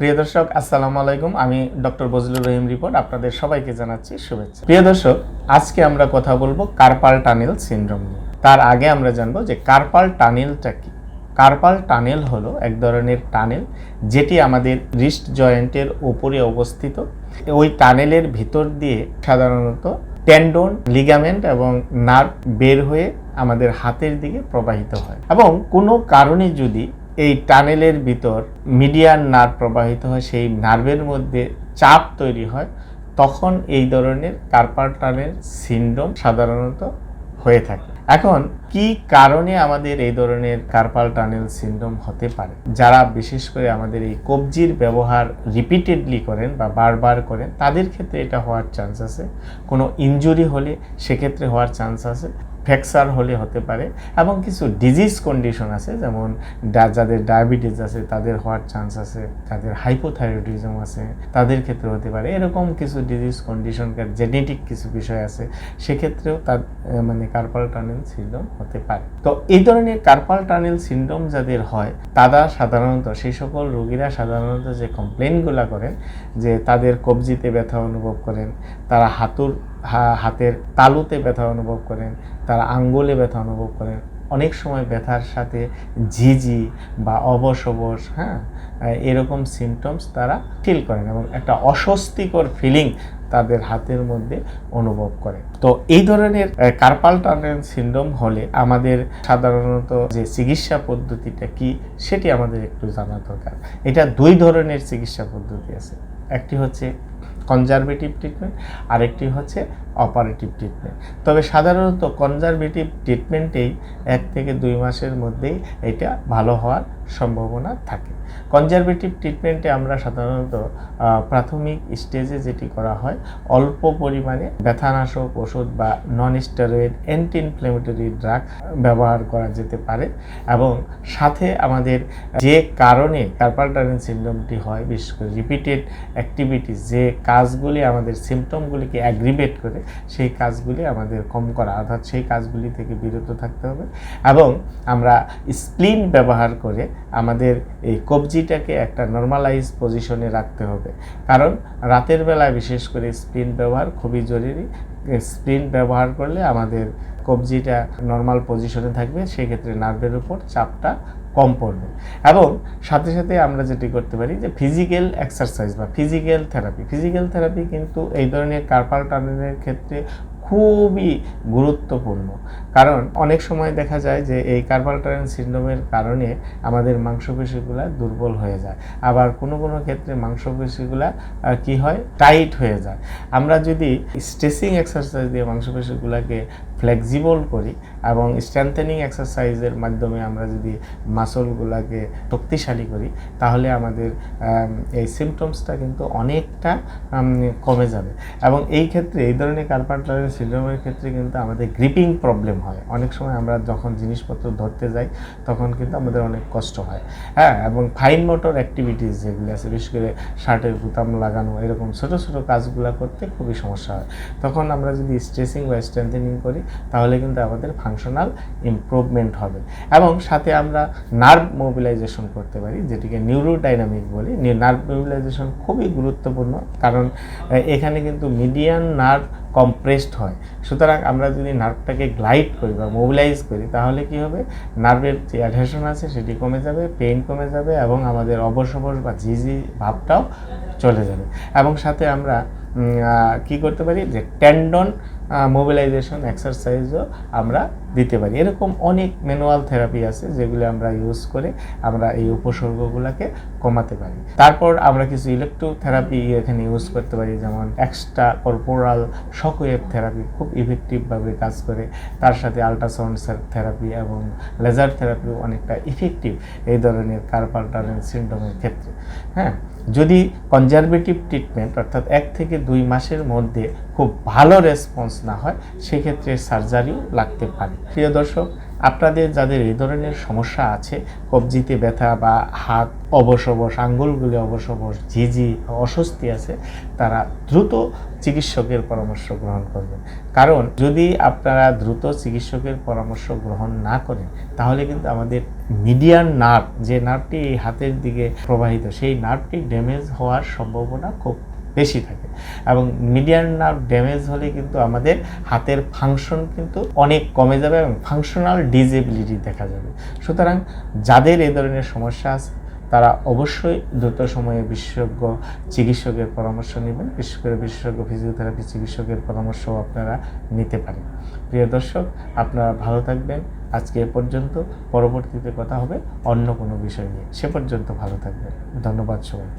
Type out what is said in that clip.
প্রিয় দর্শক, আসসালামু আলাইকুম। আমি ডক্টর বজলুর রহিম রিপোর্ট। আপনাদের সবাইকে জানাচ্ছি শুভেচ্ছা। প্রিয় দর্শক, আজকে আমরা কথা বলব কার্পাল টানেল সিনড্রোম নিয়ে। তার আগে আমরা জানব যে কার্পাল টানেলটা কি? কার্পাল টানেল হলো এক ধরনের টানেল যেটি আমাদের রিস্ট জয়েন্টের উপরে অবস্থিত। ওই টানেলের ভিতর দিয়ে সাধারণত টেন্ডন, লিগামেন্ট এবং নার্ভ বের হয়ে আমাদের হাতের দিকে প্রবাহিত হয়। এবং কোনো কারণে যদি এই টানেলের ভিতর মিডিয়ান নার্ভ প্রবাহিত হয়, সেই নার্ভের মধ্যে চাপ তৈরি হয়, তখন এই ধরনের কার্পাল টানেল সিন্ড্রোম সাধারণত হয়ে থাকে। এখন, কি কারণে আমাদের এই ধরনের কার্পাল টানেল সিন্ড্রোম হতে পারে? যারা বিশেষ করে আমাদের এই কবজির ব্যবহার রিপিটেডলি করেন বা বারবার করেন, তাদের ক্ষেত্রে এটা হওয়ার চান্স আছে। কোনো ইনজুরি হলে সেক্ষেত্রে হওয়ার চান্স আছে। ফ্র্যাকচার হলে হতে পারে এবং কিছু ডিজিজ কন্ডিশন আছে, যেমন যাদের ডায়াবেটিস আছে, তাদের হওয়ার চান্স আছে, যাদের হাইপোথাইরয়েডিজম আছে, তাদের ক্ষেত্রে হতে পারে। এরকম কিছু ডিজিজ কন্ডিশন জেনেটিক কিছু বিষয় আছে, সেক্ষেত্রেও তার মানে কার্পাল টানেল সিন্ড্রোম হতে পারে। তো এই ধরনের কার্পাল টানেল সিন্ড্রোম যাদের হয়, তারা সাধারণত, সেই সকল রোগীরা সাধারণত যে কমপ্লেনগুলো করেন, যে তাদের কবজিতে ব্যথা অনুভব করেন, তারা হাতুর হাতের তালুতে ব্যথা অনুভব করেন, তারা আঙ্গুলে ব্যথা অনুভব করেন। অনেক সময় ব্যথার সাথে ঝিঝি বা অবশ হ্যাঁ এরকম সিমটমস তারা ফিল করেন এবং একটা অস্বস্তিকর ফিলিং তাদের হাতের মধ্যে অনুভব করে। তো এই ধরনের কার্পাল টানেল সিন্ড্রোম হলে আমাদের সাধারণত যে চিকিৎসা পদ্ধতিটা কি, সেটি আমাদের একটু জানা দরকার। এটা দুই ধরনের চিকিৎসা পদ্ধতি আছে। একটি হচ্ছে কনজারভেটিভ ট্রিটমেন্ট আরেকটি হচ্ছে অপারেটিভ ট্রিটমেন্ট তবে সাধারণত কনজারভেটিভ ট্রিটমেন্টেই এক থেকে দুই মাসের মধ্যেই এটা ভালো হওয়ার সম্ভাবনা থাকে। কনজারভেটিভ ট্রিটমেন্টে আমরা সাধারণত প্রাথমিক স্টেজে যেটি করা হয়, অল্প পরিমাণে ব্যথানাশক ওষুধ বা non steroid anti inflammatory drug ব্যবহার করা যেতে পারে এবং সাথে আমাদের যে কারণে কার্পাল টানেল সিন্ড্রোমটি হয়, বিশেষ করে রিপিটেড অ্যাক্টিভিটিস যে কাজগুলি আমাদের সিমটমগুলিকে অ্যাগ্রিভেট করে, সেই কাজগুলি আমাদের কম করা, অর্থাৎ সেই কাজগুলি থেকে বিরত থাকতে হবে এবং আমরা স্প্লিন ব্যবহার করে আমাদের এই কবজিটাকে একটা নর্মালাইজ পজিশনে রাখতে হবে। কারণ রাতের বেলায় বিশেষ করে স্প্লিন ব্যবহার খুবই জরুরি। স্প্লিন ব্যবহার করলে আমাদের কবজিটা নর্মাল পজিশনে থাকবে, সেক্ষেত্রে নার্ভের উপর চাপটা কম পড়বে। এবং সাথে সাথে আমরা যেটি করতে পারি যে ফিজিক্যাল এক্সারসাইজ বা ফিজিক্যাল থেরাপি ফিজিক্যাল থেরাপি কিন্তু এই ধরনের কার্পাল টানেলের ক্ষেত্রে খুবই গুরুত্বপূর্ণ। কারণ অনেক সময় দেখা যায় যে এই কার্পাল টানেল সিন্ড্রোমের কারণে আমাদের মাংসপেশিগুলো দুর্বল হয়ে যায়। আবার কোনো কোনো ক্ষেত্রে মাংসপেশিগুলা কি হয়? টাইট হয়ে যায়। আমরা যদি স্ট্রেসিং এক্সারসাইজ দিয়ে মাংসপেশিগুলোকে ফ্লেক্সিবল করি এবং স্ট্রেংথেনিং এক্সারসাইজের মাধ্যমে আমরা যদি মাসলগুলোকে শক্তিশালী করি, তাহলে আমাদের এই সিমটমসটা কিন্তু অনেকটা কমে যাবে। এবং এই ক্ষেত্রে, এই ধরনের কার্পাল সিন্ড্রোমের ক্ষেত্রে কিন্তু আমাদের গ্রিপিং প্রবলেম হয়। অনেক সময় আমরা যখন জিনিসপত্র ধরতে যাই, তখন কিন্তু আমাদের অনেক কষ্ট হয়। হ্যাঁ এবং ফাইন মোটর অ্যাক্টিভিটিস যেগুলো আছে, বিশেষ করে শার্টের বুতাম লাগানো, এরকম ছোটো ছোটো কাজগুলো করতে খুবই সমস্যা হয়। তখন আমরা যদি স্ট্রেচিং বা স্ট্রেংথেনিং করি, তাহলে কিন্তু আমাদের ফাংশনাল ইমপ্রুভমেন্ট হবে। এবং সাথে আমরা নার্ভ মোবিলাইজেশন করতে পারি, যেটিকে নিউরোডাইনামিক বলি। নার্ভ মোবিলাইজেশন খুবই গুরুত্বপূর্ণ, কারণ এখানে কিন্তু মিডিয়ান নার্ভ কম্প্রেসড হয়। সুতরাং আমরা যদি নার্ভটাকে গ্লাইড করি বা মোবিলাইজ করি, তাহলে কি হবে? নার্ভের যে অ্যাডহেশন আছে, সেটি কমে যাবে পেইন কমে যাবে, এবং আমাদের অবশ বা ঝিঝি ভাবটাও চলে যাবে। এবং সাথে আমরা কি করতে পারি? যে টেন্ডন মোবিলাইজেশন এক্সারসাইজও আমরা দিতে পারি। এরকম অনেক ম্যানুয়াল থেরাপি আছে যেগুলো আমরা ইউজ করে আমরা এই উপসর্গগুলোকে কমাতে পারি। তারপর আমরা কিছু ইলেকট্রোথেরাপি এখানে ইউজ করতে পারি, যেমন এক্সট্রা কর্পোরাল শকওয়েভ থেরাপি খুব ইফেক্টিভভাবে কাজ করে। তার সাথে আল্ট্রাসাউন্ড থেরাপি এবং লেজার থেরাপিও অনেকটা ইফেক্টিভ এই ধরনের কার্পাল টানেল সিন্ড্রোমের ক্ষেত্রে। হ্যাঁ? যদি কনজারভেটিভ ট্রিটমেন্ট অর্থাৎ এক থেকে দুই মাসের মধ্যে খুব ভালো রেসপন্স না হয়, সেক্ষেত্রে সার্জারিও লাগতে পারে। প্রিয় দর্শক আপনাদের যাদের এই ধরনের সমস্যা আছে, কবজিতে ব্যথা বা হাত অবশ আঙ্গুলগুলি অবশ ঝিঝি, অস্বস্তি আছে, তারা দ্রুত চিকিৎসকের পরামর্শ গ্রহণ করবেন। কারণ যদি আপনারা দ্রুত চিকিৎসকের পরামর্শ গ্রহণ না করেন, তাহলে কিন্তু আমাদের মিডিয়ান নার্ভ, যে নার্ভটি হাতের দিকে প্রবাহিত, সেই নার্ভটি ড্যামেজ হওয়ার সম্ভাবনা খুব বেশি থাকে। এবং মিডিয়ান নার্ভ ড্যামেজ হলে কিন্তু আমাদের হাতের ফাংশন কিন্তু অনেক কমে যাবে এবং ফাংশনাল ডিজেবিলিটি দেখা যাবে। সুতরাং যাদের এ ধরনের সমস্যা আছে, তারা অবশ্যই দ্রুত সময়ে বিশেষজ্ঞ চিকিৎসকের পরামর্শ নেবেন। বিশেষ করে বিশেষজ্ঞ ফিজিওথেরাপি চিকিৎসকের পরামর্শও আপনারা নিতে পারেন। প্রিয় দর্শক, আপনারা ভালো থাকবেন। আজকে এ পর্যন্ত। পরবর্তীতে কথা হবে অন্য কোনো বিষয় নিয়ে। সে পর্যন্ত ভালো থাকবেন। ধন্যবাদ সবাইকে।